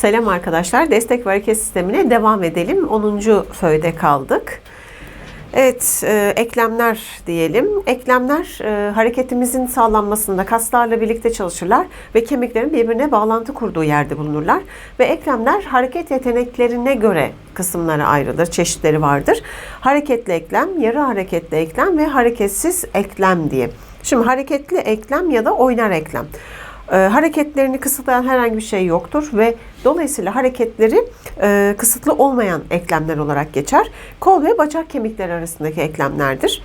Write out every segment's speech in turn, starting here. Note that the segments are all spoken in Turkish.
Selam arkadaşlar. Destek ve hareket sistemine devam edelim. 10. föyde kaldık. Evet, e, eklemler diyelim. Eklemler e, hareketimizin sağlanmasında kaslarla birlikte çalışırlar ve kemiklerin birbirine bağlantı kurduğu yerde bulunurlar. Ve eklemler hareket yeteneklerine göre kısımlara ayrılır, çeşitleri vardır. Hareketli eklem, yarı hareketli eklem ve hareketsiz eklem diye. Şimdi hareketli eklem ya da oynar eklem. E, hareketlerini kısıtlayan herhangi bir şey yoktur ve dolayısıyla hareketleri e, kısıtlı olmayan eklemler olarak geçer. Kol ve bacak kemikleri arasındaki eklemlerdir.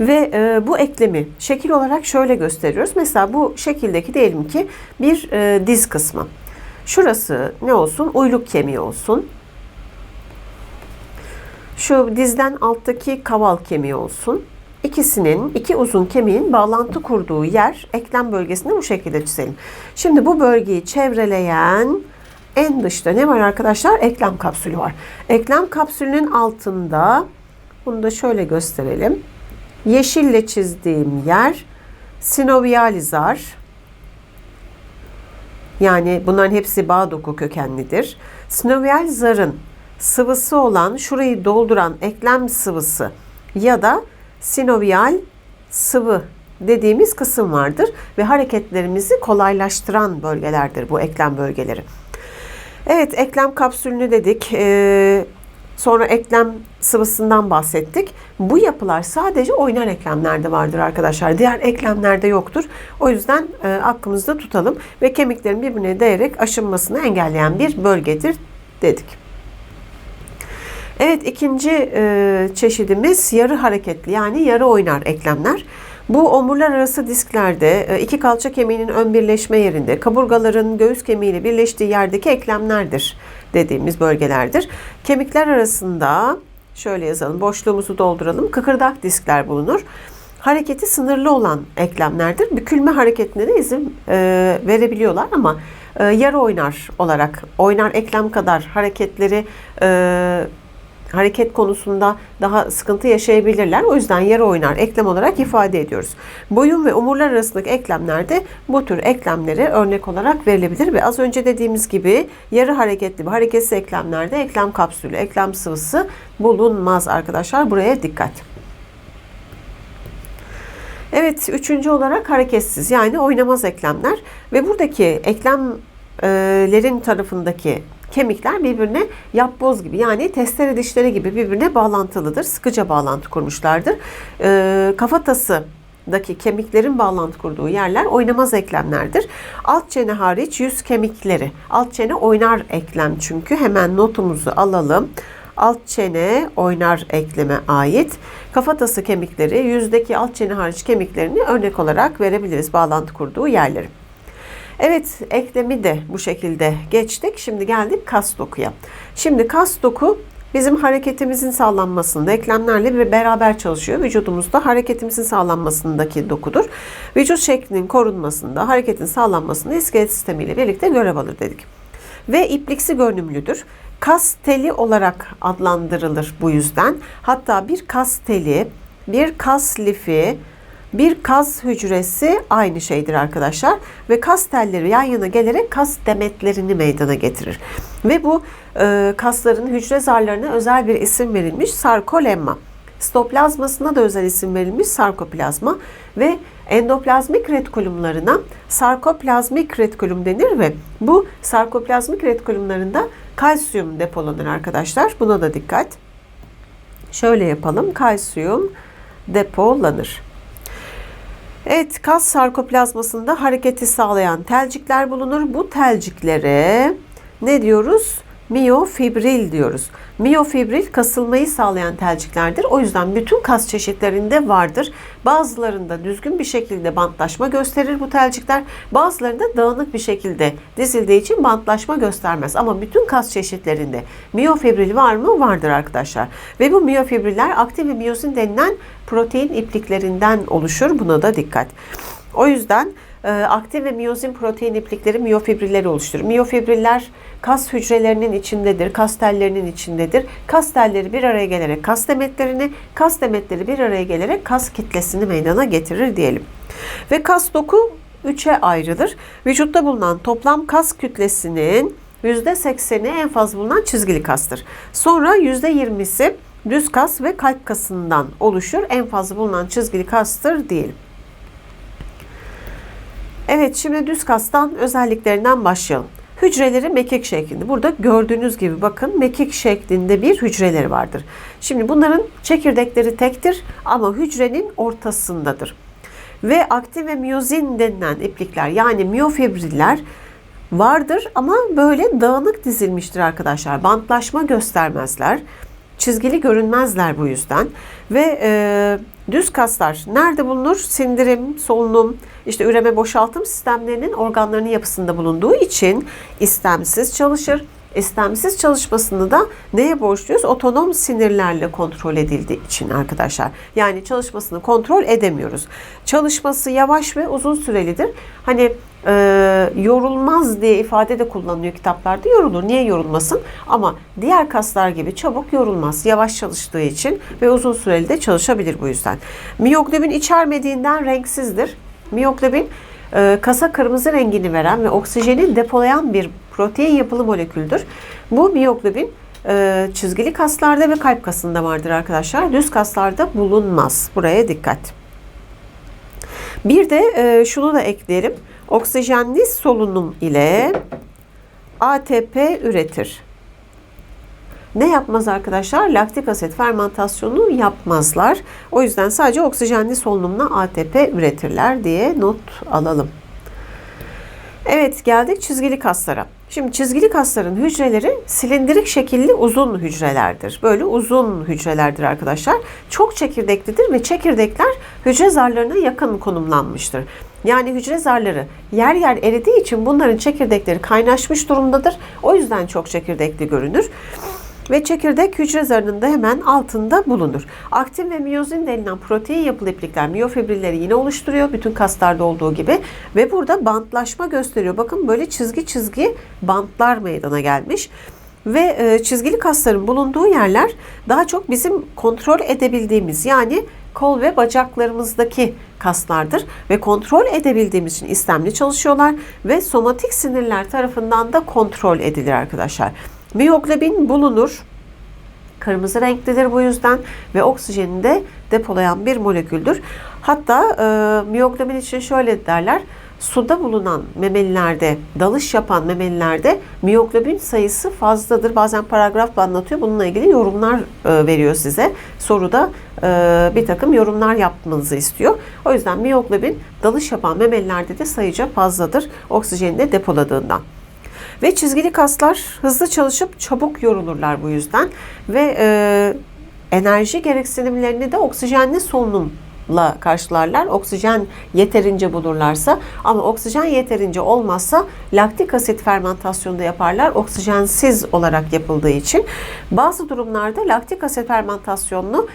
Ve e, bu eklemi şekil olarak şöyle gösteriyoruz. Mesela bu şekildeki diyelim ki bir e, diz kısmı. Şurası ne olsun? Uyluk kemiği olsun. Şu dizden alttaki kaval kemiği olsun. İkisinin, iki uzun kemiğin bağlantı kurduğu yer eklem bölgesinde bu şekilde çizelim. Şimdi bu bölgeyi çevreleyen en dışta ne var arkadaşlar? Eklem kapsülü var. Eklem kapsülünün altında bunu da şöyle gösterelim. Yeşille çizdiğim yer sinovializar. Yani bunların hepsi bağ doku kökenlidir. Sinovial zarın sıvısı olan şurayı dolduran eklem sıvısı ya da sinovial sıvı dediğimiz kısım vardır ve hareketlerimizi kolaylaştıran bölgelerdir bu eklem bölgeleri. Evet eklem kapsülünü dedik. Ee, sonra eklem sıvısından bahsettik. Bu yapılar sadece oynar eklemlerde vardır arkadaşlar. Diğer eklemlerde yoktur. O yüzden e, aklımızda tutalım ve kemiklerin birbirine değerek aşınmasını engelleyen bir bölgedir dedik. Evet ikinci e, çeşidimiz yarı hareketli yani yarı oynar eklemler. Bu omurlar arası disklerde e, iki kalça kemiğinin ön birleşme yerinde kaburgaların göğüs kemiğiyle birleştiği yerdeki eklemlerdir dediğimiz bölgelerdir. Kemikler arasında şöyle yazalım boşluğumuzu dolduralım kıkırdak diskler bulunur hareketi sınırlı olan eklemlerdir. Bükülme hareketine de izin e, verebiliyorlar ama e, yarı oynar olarak oynar eklem kadar hareketleri e, hareket konusunda daha sıkıntı yaşayabilirler. O yüzden yarı oynar eklem olarak ifade ediyoruz. Boyun ve omurlar arasındaki eklemlerde bu tür eklemleri örnek olarak verilebilir ve az önce dediğimiz gibi yarı hareketli ve hareketsiz eklemlerde eklem kapsülü, eklem sıvısı bulunmaz arkadaşlar. Buraya dikkat. Evet, üçüncü olarak hareketsiz yani oynamaz eklemler ve buradaki eklemlerin tarafındaki kemikler birbirine yapboz gibi yani testere dişleri gibi birbirine bağlantılıdır. Sıkıca bağlantı kurmuşlardır. E, kafatası daki kemiklerin bağlantı kurduğu yerler oynamaz eklemlerdir. Alt çene hariç yüz kemikleri. Alt çene oynar eklem çünkü. Hemen notumuzu alalım. Alt çene oynar ekleme ait. Kafatası kemikleri yüzdeki alt çene hariç kemiklerini örnek olarak verebiliriz bağlantı kurduğu yerleri. Evet eklemi de bu şekilde geçtik. Şimdi geldik kas dokuya. Şimdi kas doku bizim hareketimizin sağlanmasında eklemlerle bir beraber çalışıyor. Vücudumuzda hareketimizin sağlanmasındaki dokudur. Vücut şeklinin korunmasında, hareketin sağlanmasında iskelet sistemiyle birlikte görev alır dedik. Ve ipliksi görünümlüdür. Kas teli olarak adlandırılır bu yüzden. Hatta bir kas teli, bir kas lifi, bir kas hücresi aynı şeydir arkadaşlar ve kas telleri yan yana gelerek kas demetlerini meydana getirir. Ve bu e, kasların hücre zarlarına özel bir isim verilmiş sarkolemma. Stoplazmasına da özel isim verilmiş sarkoplazma ve endoplazmik retikulumlarına sarkoplazmik retikulum denir ve bu sarkoplazmik retikulumlarında kalsiyum depolanır arkadaşlar. Buna da dikkat. Şöyle yapalım. Kalsiyum depolanır. Evet, kas sarkoplazmasında hareketi sağlayan telcikler bulunur. Bu telciklere ne diyoruz? Miyofibril diyoruz. Miyofibril kasılmayı sağlayan telciklerdir. O yüzden bütün kas çeşitlerinde vardır. Bazılarında düzgün bir şekilde bantlaşma gösterir bu telcikler. Bazılarında dağınık bir şekilde dizildiği için bantlaşma göstermez. Ama bütün kas çeşitlerinde miyofibril var mı? Vardır arkadaşlar. Ve bu miyofibriller aktif ve miyozin denilen protein ipliklerinden oluşur. Buna da dikkat. O yüzden e, aktif ve miyozin protein iplikleri miyofibrilleri oluşturur. Miyofibriller kas hücrelerinin içindedir, kas tellerinin içindedir. Kas telleri bir araya gelerek kas demetlerini, kas demetleri bir araya gelerek kas kitlesini meydana getirir diyelim. Ve kas doku üçe ayrılır. Vücutta bulunan toplam kas kütlesinin %80'i en fazla bulunan çizgili kastır. Sonra %20'si düz kas ve kalp kasından oluşur. En fazla bulunan çizgili kastır diyelim. Evet şimdi düz kastan özelliklerinden başlayalım. Hücreleri mekik şeklinde. Burada gördüğünüz gibi bakın mekik şeklinde bir hücreleri vardır. Şimdi bunların çekirdekleri tektir ama hücrenin ortasındadır. Ve aktin ve miyozin denilen iplikler yani miyofibriller vardır ama böyle dağınık dizilmiştir arkadaşlar. Bantlaşma göstermezler. Çizgili görünmezler bu yüzden. Ve e, düz kaslar nerede bulunur? Sindirim, solunum, işte üreme boşaltım sistemlerinin organlarının yapısında bulunduğu için istemsiz çalışır. İstemsiz çalışmasını da neye borçluyuz? Otonom sinirlerle kontrol edildiği için arkadaşlar. Yani çalışmasını kontrol edemiyoruz. Çalışması yavaş ve uzun sürelidir. Hani e, yorulmaz diye ifade de kullanılıyor kitaplarda. Yorulur. Niye yorulmasın? Ama diğer kaslar gibi çabuk yorulmaz. Yavaş çalıştığı için ve uzun süreli de çalışabilir bu yüzden. Miyoglobin içermediğinden renksizdir. Miyoglobin e, kasa kırmızı rengini veren ve oksijeni depolayan bir protein yapılı moleküldür. Bu miyoglobin e, çizgili kaslarda ve kalp kasında vardır arkadaşlar. Düz kaslarda bulunmaz. Buraya dikkat. Bir de e, şunu da ekleyelim. Oksijenli solunum ile ATP üretir. Ne yapmaz arkadaşlar? Laktik asit fermentasyonu yapmazlar. O yüzden sadece oksijenli solunumla ATP üretirler diye not alalım. Evet geldik çizgili kaslara. Şimdi çizgili kasların hücreleri silindirik şekilli uzun hücrelerdir. Böyle uzun hücrelerdir arkadaşlar. Çok çekirdeklidir ve çekirdekler hücre zarlarına yakın konumlanmıştır. Yani hücre zarları yer yer eridiği için bunların çekirdekleri kaynaşmış durumdadır. O yüzden çok çekirdekli görünür ve çekirdek hücre zarının da hemen altında bulunur. Aktin ve miyozin denilen protein yapılı iplikler miyofibrilleri yine oluşturuyor. Bütün kaslarda olduğu gibi. Ve burada bantlaşma gösteriyor. Bakın böyle çizgi çizgi bantlar meydana gelmiş. Ve e, çizgili kasların bulunduğu yerler daha çok bizim kontrol edebildiğimiz yani kol ve bacaklarımızdaki kaslardır ve kontrol edebildiğimiz için istemli çalışıyorlar ve somatik sinirler tarafından da kontrol edilir arkadaşlar. Miyoglobin bulunur. Kırmızı renklidir bu yüzden ve oksijeni de depolayan bir moleküldür. Hatta e, miyoglobin için şöyle derler. Suda bulunan memelilerde, dalış yapan memelilerde miyoglobin sayısı fazladır. Bazen paragrafla anlatıyor. Bununla ilgili yorumlar e, veriyor size. Soruda e, bir takım yorumlar yapmanızı istiyor. O yüzden miyoglobin dalış yapan memelilerde de sayıca fazladır. Oksijeni de depoladığından. Ve çizgili kaslar hızlı çalışıp çabuk yorulurlar bu yüzden. Ve e, enerji gereksinimlerini de oksijenli solunumla karşılarlar. Oksijen yeterince bulurlarsa ama oksijen yeterince olmazsa laktik asit fermentasyonu da yaparlar. Oksijensiz olarak yapıldığı için. Bazı durumlarda laktik asit fermentasyonunu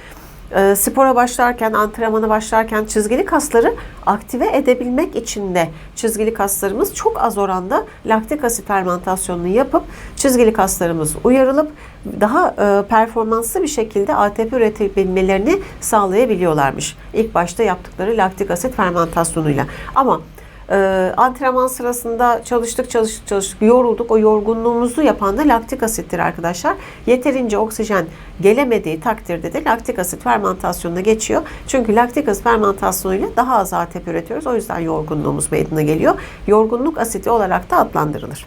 e, spora başlarken, antrenmana başlarken çizgili kasları aktive edebilmek için de çizgili kaslarımız çok az oranda laktik asit fermentasyonunu yapıp çizgili kaslarımız uyarılıp daha e, performanslı bir şekilde ATP üretebilmelerini sağlayabiliyorlarmış. İlk başta yaptıkları laktik asit fermentasyonuyla. Ama e, antrenman sırasında çalıştık çalıştık çalıştık yorulduk. O yorgunluğumuzu yapan da laktik asittir arkadaşlar. Yeterince oksijen gelemediği takdirde de laktik asit fermentasyonuna geçiyor. Çünkü laktik asit fermentasyonuyla daha az ATP üretiyoruz. O yüzden yorgunluğumuz meydana geliyor. Yorgunluk asiti olarak da adlandırılır.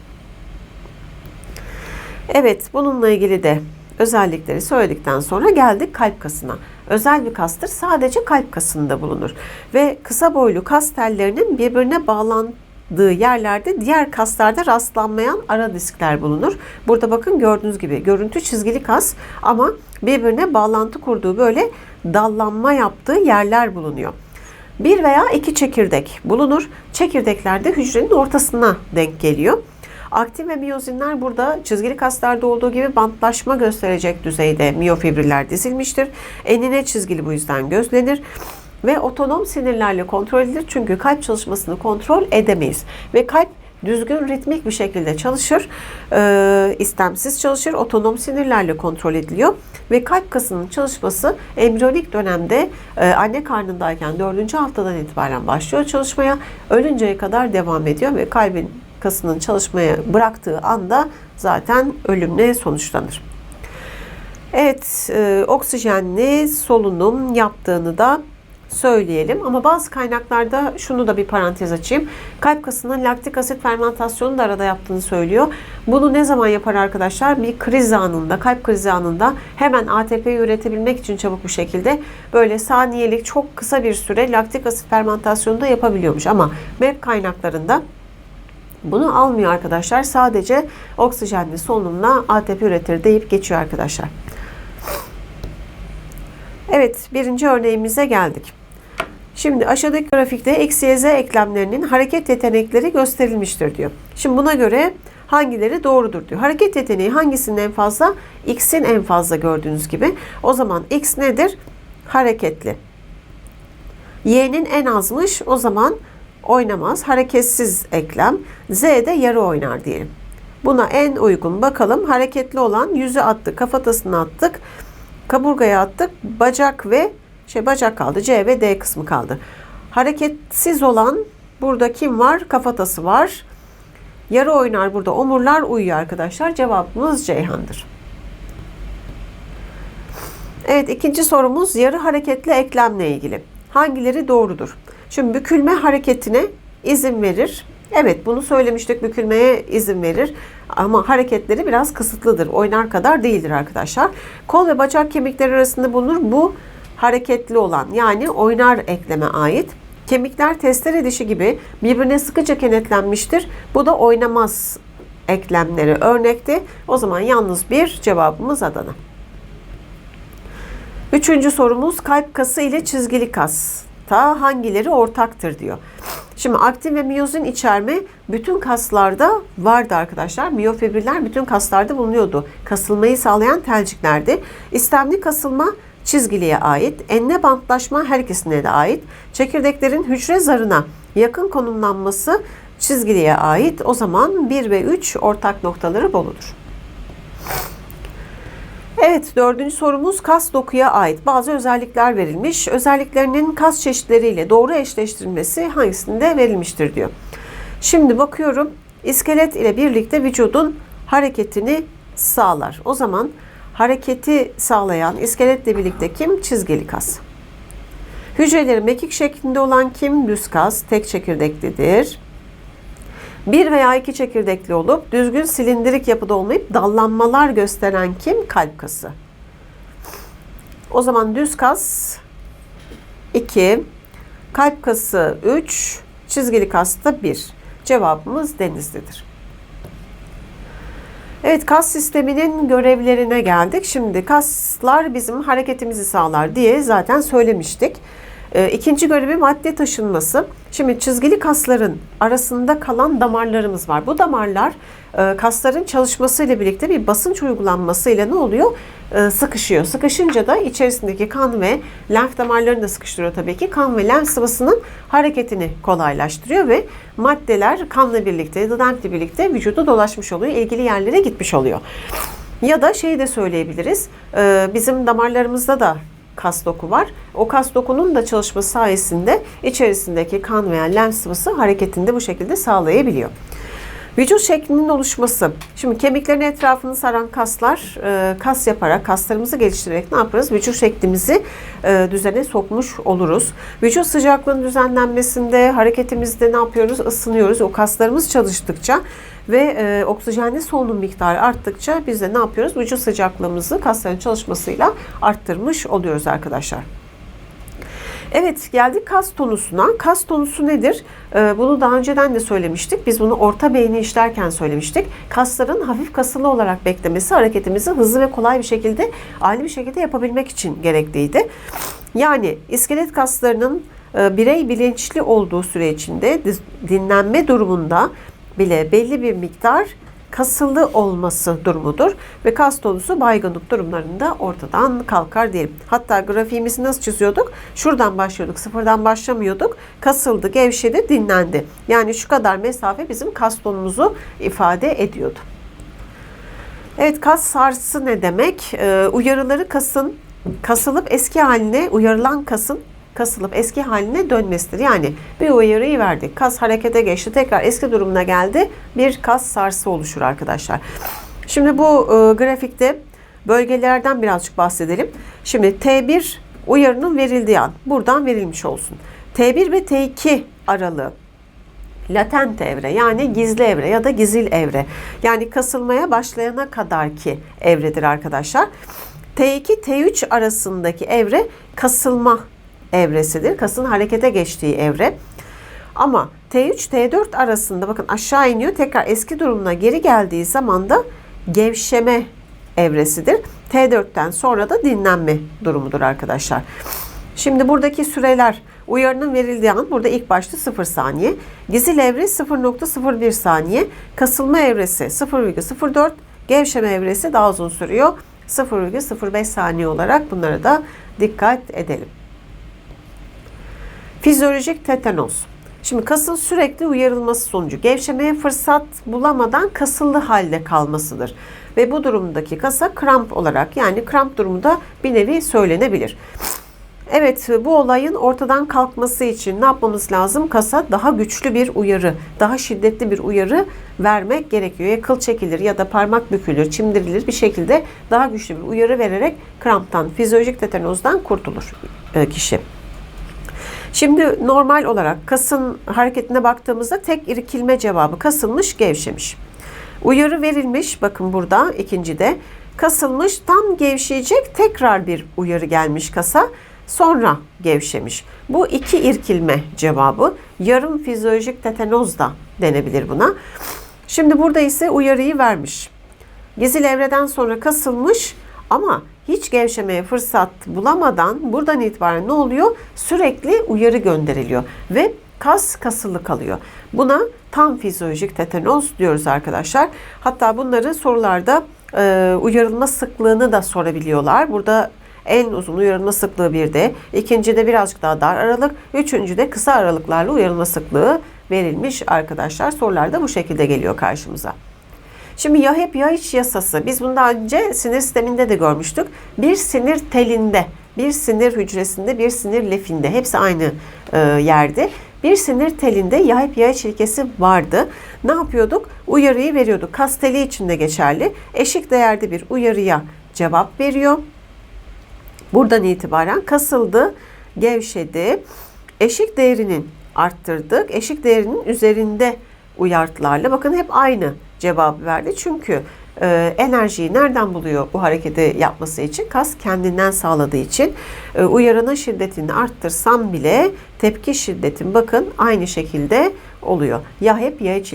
Evet bununla ilgili de özellikleri söyledikten sonra geldik kalp kasına. Özel bir kastır. Sadece kalp kasında bulunur. Ve kısa boylu kas tellerinin birbirine bağlandığı yerlerde diğer kaslarda rastlanmayan ara diskler bulunur. Burada bakın gördüğünüz gibi görüntü çizgili kas ama birbirine bağlantı kurduğu böyle dallanma yaptığı yerler bulunuyor. Bir veya iki çekirdek bulunur. Çekirdekler de hücrenin ortasına denk geliyor. Aktin ve miyozinler burada çizgili kaslarda olduğu gibi bantlaşma gösterecek düzeyde miyofibriller dizilmiştir. Enine çizgili bu yüzden gözlenir ve otonom sinirlerle kontrol edilir. Çünkü kalp çalışmasını kontrol edemeyiz. Ve kalp düzgün ritmik bir şekilde çalışır, e, istemsiz çalışır, otonom sinirlerle kontrol ediliyor ve kalp kasının çalışması embriyonik dönemde e, anne karnındayken 4. haftadan itibaren başlıyor çalışmaya, ölünceye kadar devam ediyor ve kalbin kasının çalışmaya bıraktığı anda zaten ölümle sonuçlanır. Evet, e, oksijenli solunum yaptığını da söyleyelim. Ama bazı kaynaklarda şunu da bir parantez açayım. Kalp kasının laktik asit fermentasyonu da arada yaptığını söylüyor. Bunu ne zaman yapar arkadaşlar? Bir kriz anında, kalp krizi anında hemen ATP'yi üretebilmek için çabuk bir şekilde böyle saniyelik çok kısa bir süre laktik asit fermentasyonu da yapabiliyormuş. Ama MEP kaynaklarında bunu almıyor arkadaşlar. Sadece oksijenli solunumla ATP üretir deyip geçiyor arkadaşlar. Evet birinci örneğimize geldik. Şimdi aşağıdaki grafikte X, Y, Z eklemlerinin hareket yetenekleri gösterilmiştir diyor. Şimdi buna göre hangileri doğrudur diyor. Hareket yeteneği hangisinin en fazla? X'in en fazla gördüğünüz gibi. O zaman X nedir? Hareketli. Y'nin en azmış. O zaman oynamaz. Hareketsiz eklem. Z de yarı oynar diyelim. Buna en uygun bakalım. Hareketli olan yüzü attık, kafatasını attık, kaburgaya attık, bacak ve şey bacak kaldı. C ve D kısmı kaldı. Hareketsiz olan burada kim var? Kafatası var. Yarı oynar burada. Omurlar uyuyor arkadaşlar. Cevabımız Ceyhan'dır. Evet ikinci sorumuz yarı hareketli eklemle ilgili. Hangileri doğrudur? Şimdi bükülme hareketine izin verir. Evet bunu söylemiştik bükülmeye izin verir ama hareketleri biraz kısıtlıdır. Oynar kadar değildir arkadaşlar. Kol ve bacak kemikleri arasında bulunur. Bu hareketli olan yani oynar ekleme ait. Kemikler testere dişi gibi birbirine sıkıca kenetlenmiştir. Bu da oynamaz eklemleri örnekti. O zaman yalnız bir cevabımız Adana. Üçüncü sorumuz kalp kası ile çizgili kas ta hangileri ortaktır diyor. Şimdi aktin ve miyozin içerme bütün kaslarda vardı arkadaşlar. Miyofibriller bütün kaslarda bulunuyordu. Kasılmayı sağlayan telciklerdi. İstemli kasılma çizgiliye ait. Enine bantlaşma her ikisine de ait. Çekirdeklerin hücre zarına yakın konumlanması çizgiliye ait. O zaman 1 ve 3 ortak noktaları boludur. Evet, dördüncü sorumuz kas dokuya ait bazı özellikler verilmiş. Özelliklerinin kas çeşitleriyle doğru eşleştirilmesi hangisinde verilmiştir diyor. Şimdi bakıyorum, iskelet ile birlikte vücudun hareketini sağlar. O zaman hareketi sağlayan iskeletle birlikte kim? Çizgili kas. Hücreleri mekik şeklinde olan kim? Düz kas, tek çekirdeklidir. Bir veya iki çekirdekli olup düzgün silindirik yapıda olmayıp dallanmalar gösteren kim? Kalp kası. O zaman düz kas 2, kalp kası 3, çizgili kas da 1. Cevabımız Denizli'dir. Evet kas sisteminin görevlerine geldik. Şimdi kaslar bizim hareketimizi sağlar diye zaten söylemiştik. E, ikinci görevi madde taşınması. Şimdi çizgili kasların arasında kalan damarlarımız var. Bu damarlar e, kasların çalışmasıyla birlikte bir basınç uygulanmasıyla ne oluyor? E, sıkışıyor. Sıkışınca da içerisindeki kan ve lenf damarlarını da sıkıştırıyor tabii ki. Kan ve lenf sıvısının hareketini kolaylaştırıyor ve maddeler kanla birlikte ya da lenfle birlikte vücuda dolaşmış oluyor. ilgili yerlere gitmiş oluyor. Ya da şey de söyleyebiliriz. Bizim damarlarımızda da kas doku var. O kas dokunun da çalışması sayesinde içerisindeki kan veya lenf sıvısı hareketinde bu şekilde sağlayabiliyor. Vücut şeklinin oluşması. Şimdi kemiklerin etrafını saran kaslar e, kas yaparak, kaslarımızı geliştirerek ne yaparız? Vücut şeklimizi e, düzene sokmuş oluruz. Vücut sıcaklığının düzenlenmesinde, hareketimizde ne yapıyoruz? Isınıyoruz. O kaslarımız çalıştıkça ve e, oksijenli solunum miktarı arttıkça biz de ne yapıyoruz? Vücut sıcaklığımızı kasların çalışmasıyla arttırmış oluyoruz arkadaşlar. Evet geldik kas tonusuna. Kas tonusu nedir? Ee, bunu daha önceden de söylemiştik. Biz bunu orta beyni işlerken söylemiştik. Kasların hafif kasılı olarak beklemesi hareketimizi hızlı ve kolay bir şekilde aynı bir şekilde yapabilmek için gerekliydi. Yani iskelet kaslarının e, birey bilinçli olduğu süre içinde dinlenme durumunda bile belli bir miktar kasılı olması durumudur ve kas tonusu baygınlık durumlarında ortadan kalkar diyelim. Hatta grafiğimizi nasıl çiziyorduk? Şuradan başlıyorduk, sıfırdan başlamıyorduk. Kasıldı, gevşedi, dinlendi. Yani şu kadar mesafe bizim kas tonumuzu ifade ediyordu. Evet kas sarsı ne demek? Ee, uyarıları kasın kasılıp eski haline uyarılan kasın kasılıp eski haline dönmesidir. Yani bir uyarıyı verdik. Kas harekete geçti. Tekrar eski durumuna geldi. Bir kas sarsı oluşur arkadaşlar. Şimdi bu e, grafikte bölgelerden birazcık bahsedelim. Şimdi T1 uyarının verildiği an buradan verilmiş olsun. T1 ve T2 aralığı latent evre yani gizli evre ya da gizil evre. Yani kasılmaya başlayana kadar ki evredir arkadaşlar. T2 T3 arasındaki evre kasılma evresidir. Kasın harekete geçtiği evre. Ama T3 T4 arasında bakın aşağı iniyor tekrar eski durumuna geri geldiği zaman da gevşeme evresidir. T4'ten sonra da dinlenme durumudur arkadaşlar. Şimdi buradaki süreler uyarının verildiği an burada ilk başta 0 saniye. Gizil evre 0.01 saniye. Kasılma evresi 0.04. Gevşeme evresi daha uzun sürüyor. 0,05 saniye olarak bunlara da dikkat edelim. Fizyolojik tetanoz. Şimdi kasın sürekli uyarılması sonucu gevşemeye fırsat bulamadan kasıllı halde kalmasıdır. Ve bu durumdaki kasa kramp olarak yani kramp durumunda bir nevi söylenebilir. Evet bu olayın ortadan kalkması için ne yapmamız lazım? Kasa daha güçlü bir uyarı, daha şiddetli bir uyarı vermek gerekiyor. Ya kıl çekilir ya da parmak bükülür, çimdirilir bir şekilde daha güçlü bir uyarı vererek kramptan, fizyolojik tetanozdan kurtulur e, kişi. Şimdi normal olarak kasın hareketine baktığımızda tek irkilme cevabı kasılmış, gevşemiş. Uyarı verilmiş bakın burada ikincide kasılmış tam gevşeyecek tekrar bir uyarı gelmiş kasa sonra gevşemiş. Bu iki irkilme cevabı. Yarım fizyolojik tetanoz da denebilir buna. Şimdi burada ise uyarıyı vermiş. Gizil evreden sonra kasılmış ama hiç gevşemeye fırsat bulamadan buradan itibaren ne oluyor? Sürekli uyarı gönderiliyor ve kas kasılı kalıyor. Buna tam fizyolojik tetanoz diyoruz arkadaşlar. Hatta bunları sorularda e, uyarılma sıklığını da sorabiliyorlar. Burada en uzun uyarılma sıklığı bir de, ikinci de birazcık daha dar aralık, üçüncü de kısa aralıklarla uyarılma sıklığı verilmiş arkadaşlar. Sorular da bu şekilde geliyor karşımıza. Şimdi ya hep ya hiç yasası. Biz bunu daha önce sinir sisteminde de görmüştük. Bir sinir telinde, bir sinir hücresinde, bir sinir lefinde hepsi aynı e, yerde. Bir sinir telinde ya hep ya hiç ilkesi vardı. Ne yapıyorduk? Uyarıyı veriyorduk. Kas teli için de geçerli. Eşik değerde bir uyarıya cevap veriyor. Buradan itibaren kasıldı, gevşedi. Eşik değerinin arttırdık. Eşik değerinin üzerinde uyartılarla bakın hep aynı cevabı verdi. Çünkü e, enerjiyi nereden buluyor bu hareketi yapması için? Kas kendinden sağladığı için e, uyarının şiddetini arttırsam bile tepki şiddetin bakın aynı şekilde oluyor. Ya hep ya hiç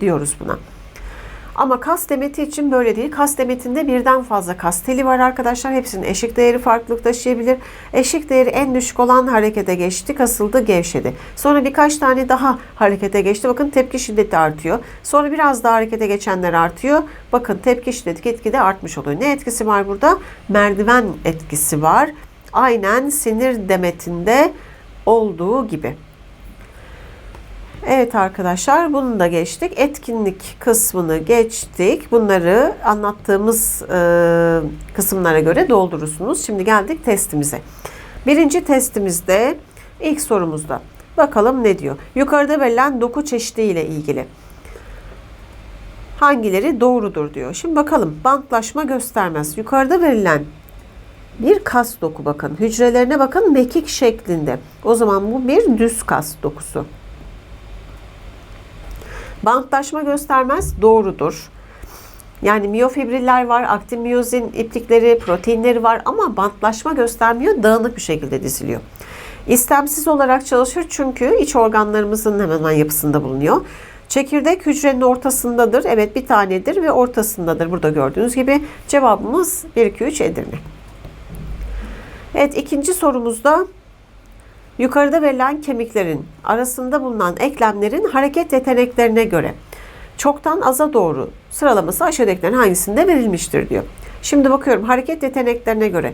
diyoruz buna. Ama kas demeti için böyle değil. Kas demetinde birden fazla kas teli var arkadaşlar. Hepsinin eşik değeri farklılık taşıyabilir. Eşik değeri en düşük olan harekete geçti, kasıldı, gevşedi. Sonra birkaç tane daha harekete geçti. Bakın tepki şiddeti artıyor. Sonra biraz daha harekete geçenler artıyor. Bakın tepki şiddeti gitgide artmış oluyor. Ne etkisi var burada? Merdiven etkisi var. Aynen sinir demetinde olduğu gibi. Evet arkadaşlar bunu da geçtik. Etkinlik kısmını geçtik. Bunları anlattığımız e, kısımlara göre doldurursunuz. Şimdi geldik testimize. Birinci testimizde ilk sorumuzda. Bakalım ne diyor? Yukarıda verilen doku çeşidi ile ilgili. Hangileri doğrudur diyor. Şimdi bakalım bantlaşma göstermez. Yukarıda verilen bir kas doku bakın. Hücrelerine bakın mekik şeklinde. O zaman bu bir düz kas dokusu. Bantlaşma göstermez doğrudur. Yani miyofibriller var, aktin miyozin iplikleri, proteinleri var ama bantlaşma göstermiyor, dağınık bir şekilde diziliyor. İstemsiz olarak çalışır çünkü iç organlarımızın hemen hemen yapısında bulunuyor. Çekirdek hücrenin ortasındadır. Evet bir tanedir ve ortasındadır. Burada gördüğünüz gibi cevabımız 1, 2, 3 Edirne. Evet ikinci sorumuzda Yukarıda verilen kemiklerin arasında bulunan eklemlerin hareket yeteneklerine göre çoktan aza doğru sıralaması aşağıdakilerin hangisinde verilmiştir diyor. Şimdi bakıyorum hareket yeteneklerine göre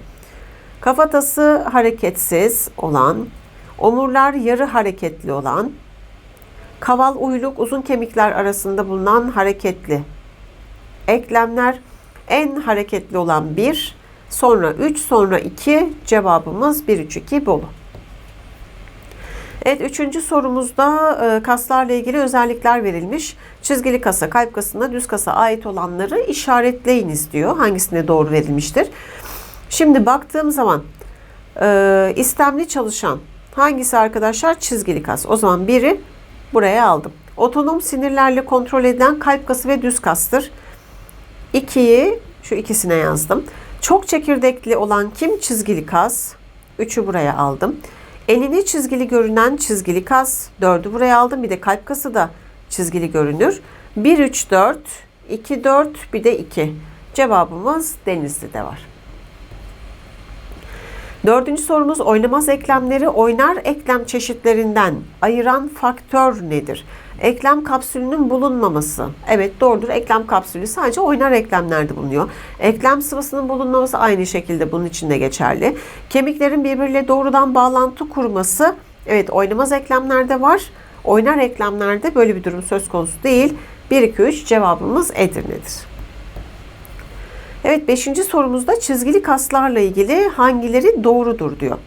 kafatası hareketsiz olan, omurlar yarı hareketli olan, kaval uyluk uzun kemikler arasında bulunan hareketli eklemler en hareketli olan 1, sonra 3, sonra 2 cevabımız 1, 3, 2 Bolu. Evet üçüncü sorumuzda e, kaslarla ilgili özellikler verilmiş. Çizgili kasa, kalp kasına, düz kasa ait olanları işaretleyiniz diyor. Hangisine doğru verilmiştir? Şimdi baktığım zaman e, istemli çalışan hangisi arkadaşlar? Çizgili kas. O zaman biri buraya aldım. Otonom sinirlerle kontrol edilen kalp kası ve düz kastır. İkiyi şu ikisine yazdım. Çok çekirdekli olan kim? Çizgili kas. Üçü buraya aldım. Elini çizgili görünen çizgili kas. Dördü buraya aldım. Bir de kalp kası da çizgili görünür. 1, 3, 4, 2, 4, bir de 2. Cevabımız Denizli'de var. Dördüncü sorumuz oynamaz eklemleri oynar eklem çeşitlerinden ayıran faktör nedir? Eklem kapsülünün bulunmaması. Evet doğrudur. Eklem kapsülü sadece oynar eklemlerde bulunuyor. Eklem sıvısının bulunmaması aynı şekilde bunun için de geçerli. Kemiklerin birbiriyle doğrudan bağlantı kurması. Evet oynamaz eklemlerde var. Oynar eklemlerde böyle bir durum söz konusu değil. 1, 2, 3 cevabımız Edirne'dir. Evet 5. sorumuzda çizgili kaslarla ilgili hangileri doğrudur diyor.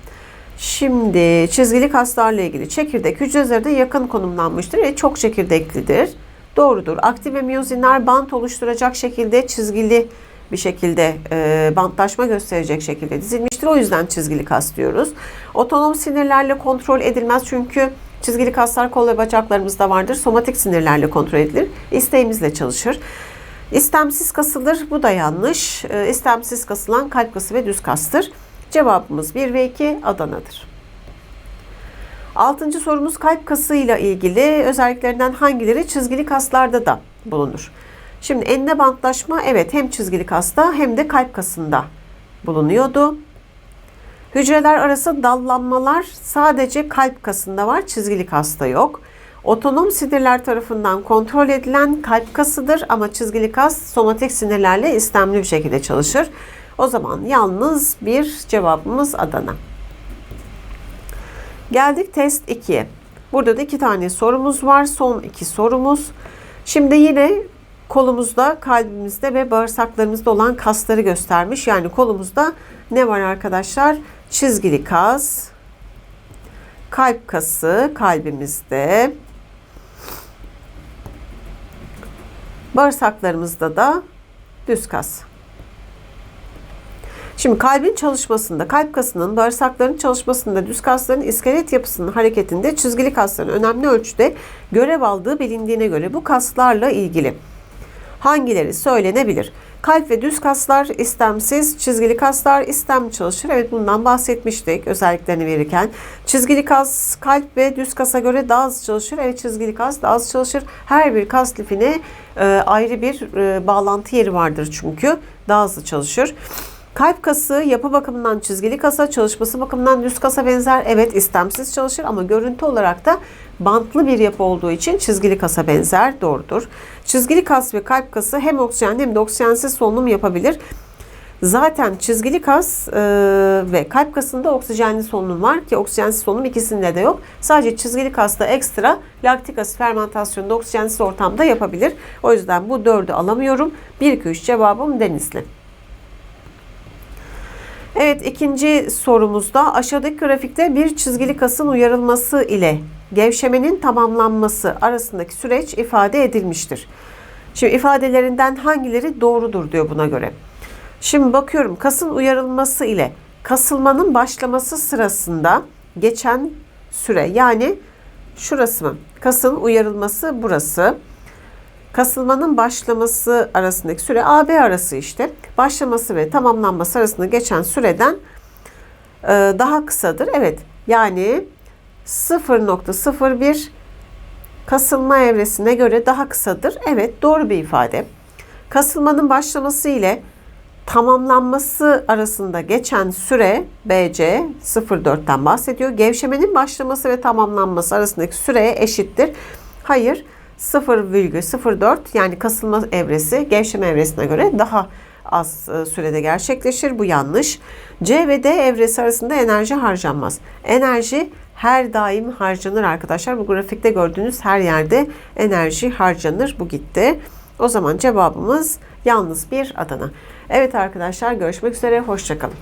Şimdi çizgili kaslarla ilgili çekirdek hücreleri yakın konumlanmıştır ve çok çekirdeklidir. Doğrudur. Aktif ve miyozinler bant oluşturacak şekilde çizgili bir şekilde e, bantlaşma gösterecek şekilde dizilmiştir. O yüzden çizgili kas diyoruz. Otonom sinirlerle kontrol edilmez çünkü çizgili kaslar kol ve bacaklarımızda vardır. Somatik sinirlerle kontrol edilir. İsteğimizle çalışır. İstemsiz kasılır. Bu da yanlış. E, istemsiz kasılan kalp kası ve düz kastır. Cevabımız 1 ve 2 Adana'dır. Altıncı sorumuz kalp kasıyla ilgili özelliklerinden hangileri çizgili kaslarda da bulunur? Şimdi enine bantlaşma evet hem çizgili kasta hem de kalp kasında bulunuyordu. Hücreler arası dallanmalar sadece kalp kasında var, çizgili kasta yok. Otonom sinirler tarafından kontrol edilen kalp kasıdır ama çizgili kas somatik sinirlerle istemli bir şekilde çalışır. O zaman yalnız bir cevabımız Adana. Geldik test 2'ye. Burada da iki tane sorumuz var. Son iki sorumuz. Şimdi yine kolumuzda, kalbimizde ve bağırsaklarımızda olan kasları göstermiş. Yani kolumuzda ne var arkadaşlar? Çizgili kas, kalp kası kalbimizde. Bağırsaklarımızda da düz kas. Şimdi kalbin çalışmasında, kalp kasının, bağırsakların çalışmasında, düz kasların iskelet yapısının hareketinde çizgili kasların önemli ölçüde görev aldığı bilindiğine göre bu kaslarla ilgili hangileri söylenebilir? Kalp ve düz kaslar istemsiz, çizgili kaslar istemli çalışır. Evet bundan bahsetmiştik özelliklerini verirken. Çizgili kas kalp ve düz kasa göre daha az çalışır. Evet çizgili kas daha az çalışır. Her bir kas lifine e, ayrı bir e, bağlantı yeri vardır çünkü. Daha hızlı çalışır. Kalp kası yapı bakımından çizgili kasa, çalışması bakımından düz kasa benzer. Evet istemsiz çalışır ama görüntü olarak da bantlı bir yapı olduğu için çizgili kasa benzer. Doğrudur. Çizgili kas ve kalp kası hem oksijenli hem de oksijensiz solunum yapabilir. Zaten çizgili kas e, ve kalp kasında oksijenli solunum var ki oksijensiz solunum ikisinde de yok. Sadece çizgili kasta ekstra laktik asit fermentasyonunda oksijensiz ortamda yapabilir. O yüzden bu dördü alamıyorum. 1-2-3 cevabım Denizli. Evet ikinci sorumuzda aşağıdaki grafikte bir çizgili kasın uyarılması ile gevşemenin tamamlanması arasındaki süreç ifade edilmiştir. Şimdi ifadelerinden hangileri doğrudur diyor buna göre. Şimdi bakıyorum kasın uyarılması ile kasılmanın başlaması sırasında geçen süre yani şurası mı? Kasın uyarılması burası. Kasılmanın başlaması arasındaki süre AB arası işte. Başlaması ve tamamlanması arasında geçen süreden e, daha kısadır. Evet yani 0.01 kasılma evresine göre daha kısadır. Evet doğru bir ifade. Kasılmanın başlaması ile tamamlanması arasında geçen süre BC 0.4'ten bahsediyor. Gevşemenin başlaması ve tamamlanması arasındaki süreye eşittir. Hayır 0,04 yani kasılma evresi gevşeme evresine göre daha az e, sürede gerçekleşir. Bu yanlış. C ve D evresi arasında enerji harcanmaz. Enerji her daim harcanır arkadaşlar. Bu grafikte gördüğünüz her yerde enerji harcanır. Bu gitti. O zaman cevabımız yalnız bir Adana. Evet arkadaşlar görüşmek üzere. Hoşçakalın.